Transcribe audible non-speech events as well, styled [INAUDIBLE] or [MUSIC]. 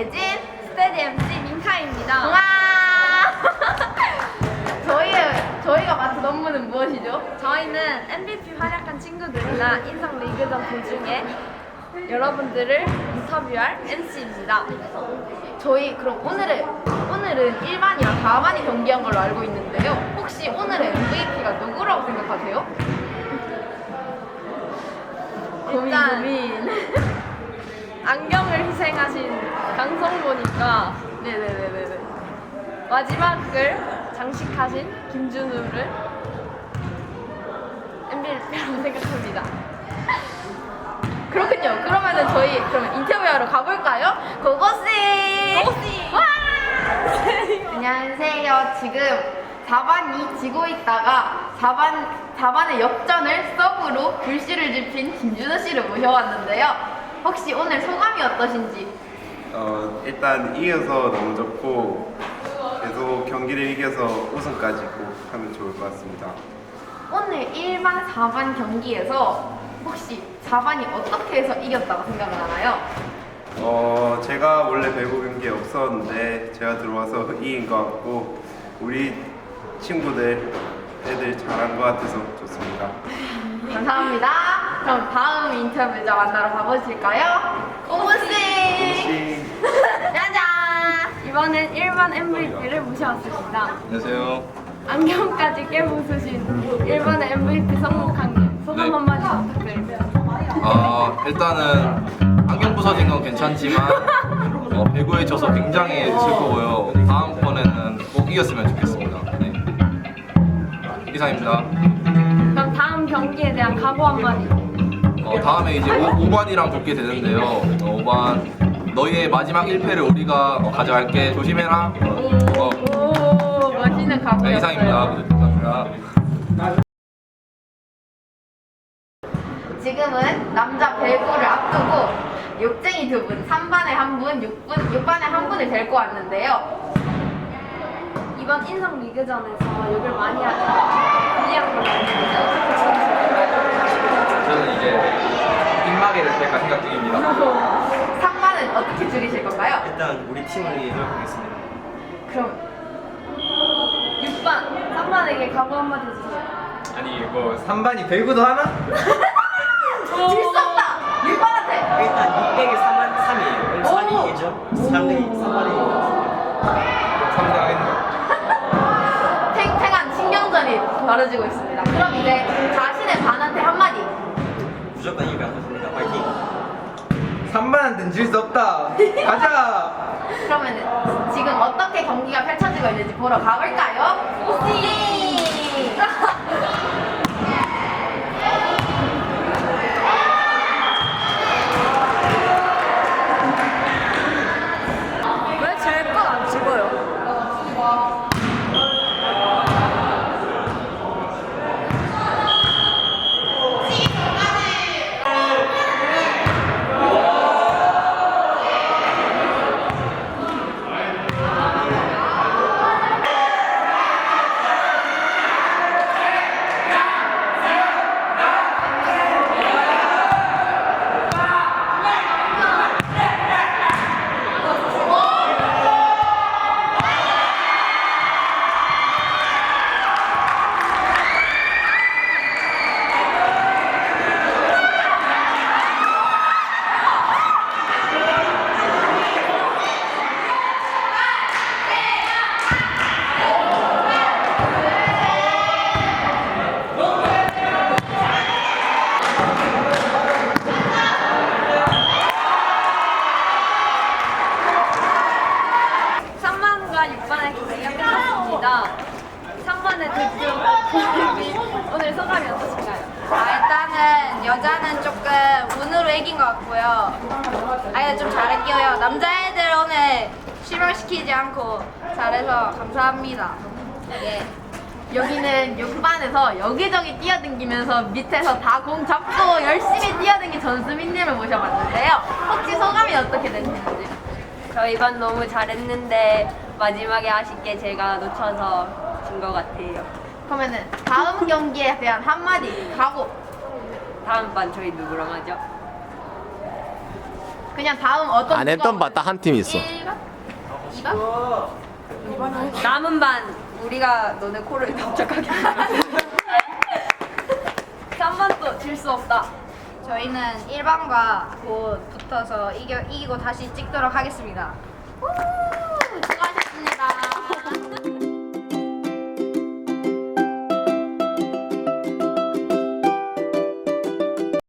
예진, 스테디 MC 민카입니다. 와! [LAUGHS] 저희 저희가 맡은 업무는 무엇이죠? 저희는 MVP 활약한 친구들이나 인성 리그전 도중에 여러분들을 인터뷰할 MC입니다. 저희 그럼 오늘은 오늘은 1반이랑 4반이 경기한 걸로 알고 있는데요. 혹시 오늘의 MVP가 누구라고 생각하세요? 고민 일단 고민. 안경을 희생하신 강성모니까 네네네네네. 마지막을 장식하신 김준우를 MVP라고 생각합니다. 그렇군요. 그러면은 저희 그러면 인터뷰하러 가볼까요? 고고씨. 고고씨! 와! 안녕하세요. 지금 4반이 지고 있다가 4반 4반의 역전을 서브로 불씨를 지핀 김준호 씨를 모셔왔는데요. 혹시 오늘 소감이 어떠신지? 어, 일단 이겨서 너무 좋고 계속 경기를 이겨서 우승까지 꼭 하면 좋을 것 같습니다. 오늘 1반, 4반 경기에서 혹시 4반이 어떻게 해서 이겼다고 생각을 하나요? 어, 제가 원래 배구 경기에 없었는데 제가 들어와서 이긴 것 같고 우리 친구들 애들 잘한 것 같아서 좋습니다. [LAUGHS] 감사합니다. 그럼 다음 인터뷰자 만나러 가보실까요? 혹시 [LAUGHS] 짜잔! 이번엔 1반 MVP를 모셔왔습니다. 안녕하세요. 안경까지 깨부수신 1반의 MVP 성목한님 소감 네. 한마디 부탁드립니다. 아 일단은 안경 부서진 건 괜찮지만 어, 배구에 져서 굉장히 슬프고요. 다음번에는 꼭 이겼으면 좋겠습니다. 네. 이상입니다. 그럼 다음 경기에 대한 각오 한마디. 어, 다음에 이제 5, 반이랑 붙게 되는데요. 어, 5반 너희의 마지막 1패를 우리가 어, 가져갈게. 조심해라. 어, 어, 오, 멋있는 각오였어요. 네, 이상입니다. 네, 감사합니다. 지금은 남자 배구를 앞두고 욕쟁이 두 분, 3반에 한 분, 6분, 6반에 한 분을 데리고 왔는데요. 이번 인성 리그전에서 욕을 많이 하는 불리한 걸 알는데 어떻게 지내셨나요? 저는 이제 입마개를 뺄까 생각 중입니다. 3반은 [LAUGHS] 어떻게 줄이실 건가요? 일단 우리 팀을 위해 노력하겠습니다. 그럼 6반, 3반에게 각오 한마디 해주세요. 아니 뭐 3반이 배구도 하나? 질수 없다! 6반한테! 일단 600에 3반 3이에요. 3이 이기죠? 3이 3반이 상당했네. 탱탱한 신경전이 벌어지고 있습니다. 그럼 이제 자신의 반한테. 무조건 됩니다. 파이팅! 3반한테는 질수 없다. 가자. [LAUGHS] 그러면 지금 어떻게 경기가 펼쳐지고 있는지 보러 가볼까요? 왜 제 건 안 찍어요? 삼반과 6반의 경기가 끝났습니다. 3반의 득점 오늘 소감이 어떠신가요? 아, 일단은 여자는 조금 운으로 이긴 것 같고요. 아니, 좀 잘할게요. 남자애들 오늘 실망시키지 않고 잘해서 감사합니다. 예. 여기는 6반에서 여기저기 뛰어댕기면서 밑에서 다 공 잡고 열심히 뛰어댕긴 전수민님을 모셔봤는데요. 혹시 소감이 어떻게 되시는지? 저희 반 너무 잘했는데 마지막에 아쉽게 제가 놓쳐서 진 것 같아요. 그러면은 다음 경기에 대한 한마디 각오. 다음 반 저희 누구랑 하죠? 그냥 다음 어떤 안 했던 반딱한 팀 있어. 1반? 2반? 남은 반 우리가 너네 코를 답작하게 3반도 질 수 없다 저희는 1반과 곧 붙어서 이겨, 이기고 다시 찍도록 하겠습니다. 우!